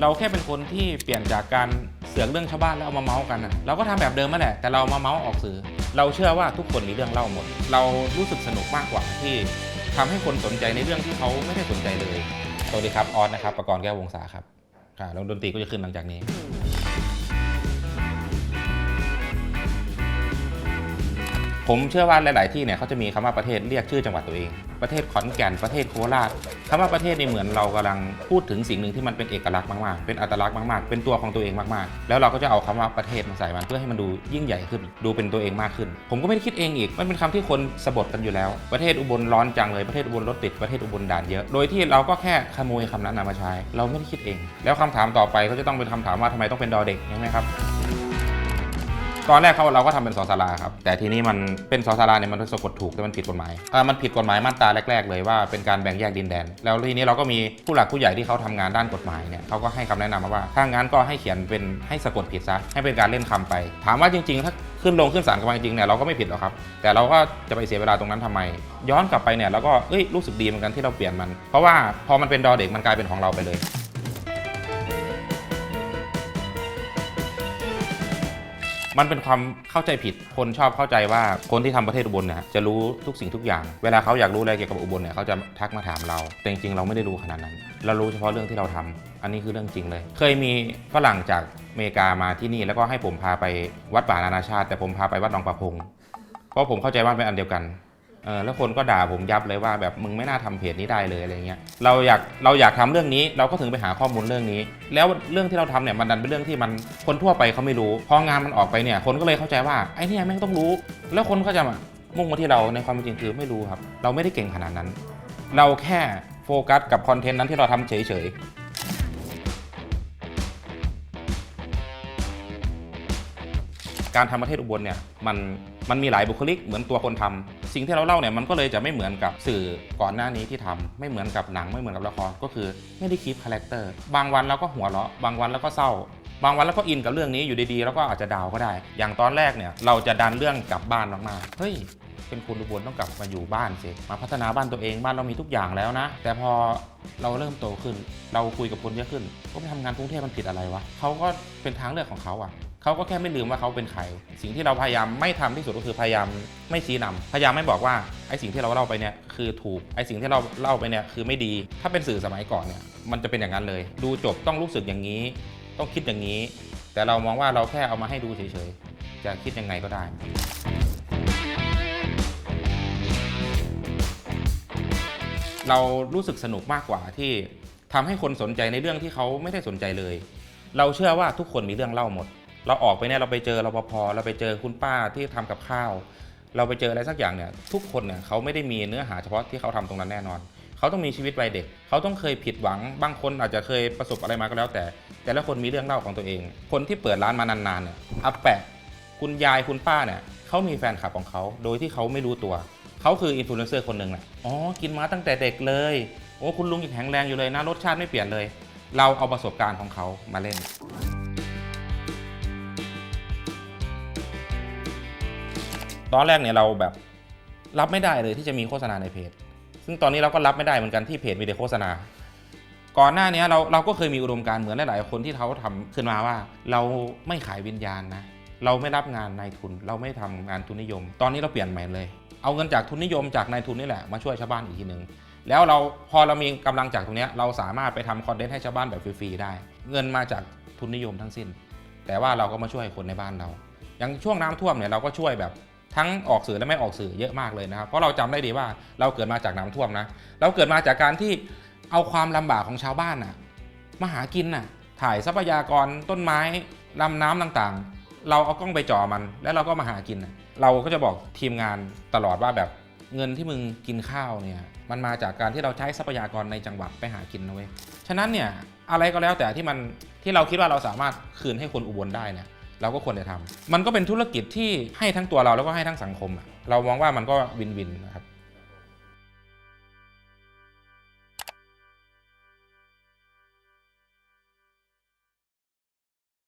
เราแค่เป็นคนที่เปลี่ยนจากการเสือกเรื่องชาวบ้านแล้วเอามาเมาส์กันนะเราก็ทำแบบเดิมนั่นแหละแต่เรามาเมาส์ออกสื่อ เราเชื่อว่าทุกคนมีเรื่องเล่าหมด เรารู้สึกสนุกมากกว่าที่ทำให้คนสนใจในเรื่องที่เขาไม่ได้สนใจเลยสวัสดีครับออสนะครับประกรณ์แก้ววงศาครับค่ะแล้วดนตรีก็จะขึ้นหลังจากนี้ ผมเชื่อว่าหลาย ๆ ที่เนี่ยเขาจะมีคำว่าประเทศเรียกชื่อจังหวัดตัวเอง ประเทศขอนแก่นประเทศโคราชคำว่าประเทศนี่เหมือนเรากำลังพูดถึงสิ่งหนึ่งที่มันเป็นเอกลักษณ์มาก ๆ เป็นอัตลักษณ์มาก ๆ เป็นตัวของตัวเองมาก ๆ แล้วเราก็จะเอาคำว่าประเทศมาใส่มันเพื่อให้มันดูยิ่งใหญ่ขึ้น ดูเป็นตัวเองมากขึ้น ผมก็ไม่ได้คิดเองอีก มันเป็นคำที่คนสะบดกันอยู่แล้ว ประเทศอุบลร้อนจังเลย ประเทศอุบลรถติด ประเทศอุบลด่านเยอะ โดยที่เราก็แค่ขโมยคำนั้นมาใช้ เราไม่ได้คิดเอง แล้วคำถามต่อไปก็จะต้องเป็นคำถามว่าทำไมต้องเป็นดอเด็กใช่ไหมครับ ตอนแรกเขาเราก็ทำเป็นสอสาราครับ แต่ทีนี้มันเป็นสอสาราเนี่ยมันสะกดถูกแต่มันผิดกฎหมายอ่ามันผิดกฎหมายมาตราแรก ๆ เลยว่าเป็นการแบ่งแยกดินแดน แล้วทีนี้เราก็มีผู้หลักผู้ใหญ่ที่เขาทำงานด้านกฎหมายเนี่ยเขาก็ให้คำแนะนำมาว่าถ้างั้นก็ให้เขียนเป็นให้สะกดผิดซะให้เป็นการเล่นคำไป ถามว่าจริงๆ ถ้าขึ้นลงขึ้นศาลกันมาจริงๆเนี่ยเราก็ไม่ผิดหรอกครับ แต่เราก็จะไปเสียเวลาตรงนั้นทำไม ย้อนกลับไปเนี่ยเราก็เอ้ยรู้สึกดีเหมือนกันที่เราเปลี่ยนมัน เพราะว่าพอมันเป็นดอเด็กมันกลายเป็นของเราไปเลย มันเป็นความเข้าใจผิด คนชอบเข้าใจว่าคนที่ทำประเทศอุบลเนี่ยจะรู้ทุกสิ่งทุกอย่าง เวลาเขาอยากรู้อะไรเกี่ยวกับอุบลเนี่ยเขาจะทักมาถามเรา แต่จริงๆเราไม่ได้รู้ขนาดนั้น เรารู้เฉพาะเรื่องที่เราทำอันนี้คือเรื่องจริงเลย เคยมีฝรั่งจากอเมริกามาที่นี่ แล้วก็ให้ผมพาไปวัดป่านานาชาติ แต่ผมพาไปวัดหนองประพงเพราะผมเข้าใจว่าเป็นอันเดียวกัน เออแล้วคนก็ด่าผมยับเลยว่าแบบมึงไม่น่าทำเพจนี้ได้เลยอะไรเงี้ยเราอยากเราอยากทำเรื่องนี้เราก็ถึงไปหาข้อมูลเรื่องนี้ แล้วเรื่องที่เราทำเนี่ยมันดันเป็นเรื่องที่มันคนทั่วไปเขาไม่รู้ พองานมันออกไปเนี่ยคนก็เลยเข้าใจว่าไอ้นี่แม่งต้องรู้ แล้วคนก็จะมามุ่งมาที่เราในความเป็นจริงคือไม่รู้ครับ เราไม่ได้เก่งขนาดนั้น เราแค่โฟกัสกับคอนเทนต์นั้นที่เราทำเฉยๆ การทำประเทศอุบลเนี่ยมันมันมีหลายบุคลิกเหมือนตัวคนทำสิ่งที่เราเล่าเนี่ยมันก็เลยจะไม่เหมือนกับสื่อก่อนหน้านี้ที่ทำไม่เหมือนกับหนังไม่เหมือนกับละครก็คือไม่ได้คีปคาแรคเตอร์บางวันเราก็หัวเราะบางวันเราก็เศร้า บางวันเราก็อินกับเรื่องนี้อยู่ดีๆแล้วก็อาจจะดาวก็ได้ อย่างตอนแรกเนี่ยเราจะดันเรื่องกลับบ้านมากๆเฮ้ยเป็นคนอุบลต้องกลับมาอยู่บ้านสิมาพัฒนาบ้านตัวเองบ้านเรามีทุกอย่างแล้วนะ แต่พอเราเริ่มโตขึ้น เราคุยกับคนเยอะขึ้น ก็ไปทำงานกรุงเทพมันผิดอะไรวะเขาก็เป็นทางเลือกของเขาอะ เขาก็แค่ไม่ลืมว่าเขาเป็นใคร สิ่งที่เราพยายามไม่ทำที่สุดก็คือพยายามไม่ชี้นำพยายามไม่บอกว่าไอ้สิ่งที่เราเล่าไปเนี่ยคือถูก ไอ้สิ่งที่เราเล่าไปเนี่ยคือไม่ดี ถ้าเป็นสื่อสมัยก่อนเนี่ยมันจะเป็นอย่างนั้นเลย ดูจบต้องรู้สึกอย่างนี้ ต้องคิดอย่างนี้ แต่เรามองว่าเราแค่เอามาให้ดูเฉยๆ จะคิดยังไงก็ได้เรารู้สึกสนุกมากกว่าที่ทำให้คนสนใจในเรื่องที่เขาไม่ได้สนใจเลย เราเชื่อว่าทุกคนมีเรื่องเล่าหมด เราออกไปเนี่ยเราไปเจอรปภเราไปเจอคุณป้าที่ทำกับข้าว เราไปเจออะไรสักอย่างเนี่ยทุกคนเนี่ยเขาไม่ได้มีเนื้อหาเฉพาะที่เขาทำตรงนั้นแน่นอน เขาต้องมีชีวิตวัยเด็ก เขาต้องเคยผิดหวัง บางคนอาจจะเคยประสบอะไรมาก็แล้ว แต่ แต่ละคนมีเรื่องเล่าของตัวเอง คนที่เปิดร้านมานานๆเนี่ยอาแปะคุณยายคุณป้าเนี่ยเขามีแฟนคลับของเขาโดยที่เขาไม่รู้ตัวเขาคืออินฟลูเอนเซอร์คนหนึ่งแหละอ๋อกินมาตั้งแต่เด็กเลยโอ้คุณลุงยังแข็งแรงอยู่เลยนะรสชาติไม่เปลี่ยนเลย เราเอาประสบการณ์ของเขามาเล่น ตอนแรกเนี่ยเราแบบรับไม่ได้เลยที่จะมีโฆษณาในเพจ ซึ่งตอนนี้เราก็รับไม่ได้เหมือนกันที่เพจมีแต่โฆษณา ก่อนหน้านี้เราเราก็เคยมีอุดมการเหมือนหลายๆคนที่เขาทำขึ้นมาว่า เราไม่ขายวิญญาณนะ เราไม่รับงานนายทุน เราไม่ทำงานทุนนิยม ตอนนี้เราเปลี่ยนใหม่เลย เอาเงินจากทุนนิยมจากนายทุนนี่แหละมาช่วยชาวบ้านอีกทีหนึ่งแล้วเราพอเรามีกำลังจากตรงนี้เราสามารถไปทำคอนเทนต์ให้ชาวบ้านแบบฟรีๆได้ เงินมาจากทุนนิยมทั้งสิ้น แต่ว่าเราก็มาช่วยคนในบ้านเรา อย่างช่วงน้ำท่วมเนี่ยเราก็ช่วยแบบ ทั้งออกสื่อและไม่ออกสื่อเยอะมากเลยนะครับเพราะเราจำได้ดีว่าเราเกิดมาจากน้ำท่วมนะเราเกิดมาจากการที่เอาความลำบากของชาวบ้านน่ะมาหากินน่ะถ่ายทรัพยากรต้นไม้ลำน้ำต่างๆ เราเอากล้องไปจ่อมัน แล้วเราก็มาหากินน่ะเราก็จะบอกทีมงานตลอดว่าแบบเงินที่มึงกินข้าวเนี่ยมันมาจากการที่เราใช้ทรัพยากรในจังหวัดไปหากินนะเว้ยฉะนั้นเนี่ยอะไรก็แล้วแต่ที่มันที่เราคิดว่าเราสามารถคืนให้คนอุบลได้เนี่ย เราก็ควรจะทำมันก็เป็นธุรกิจที่ให้ทั้งตัวเราแล้วก็ให้ทั้งสังคม เรามองว่ามันก็วินวินนะครับ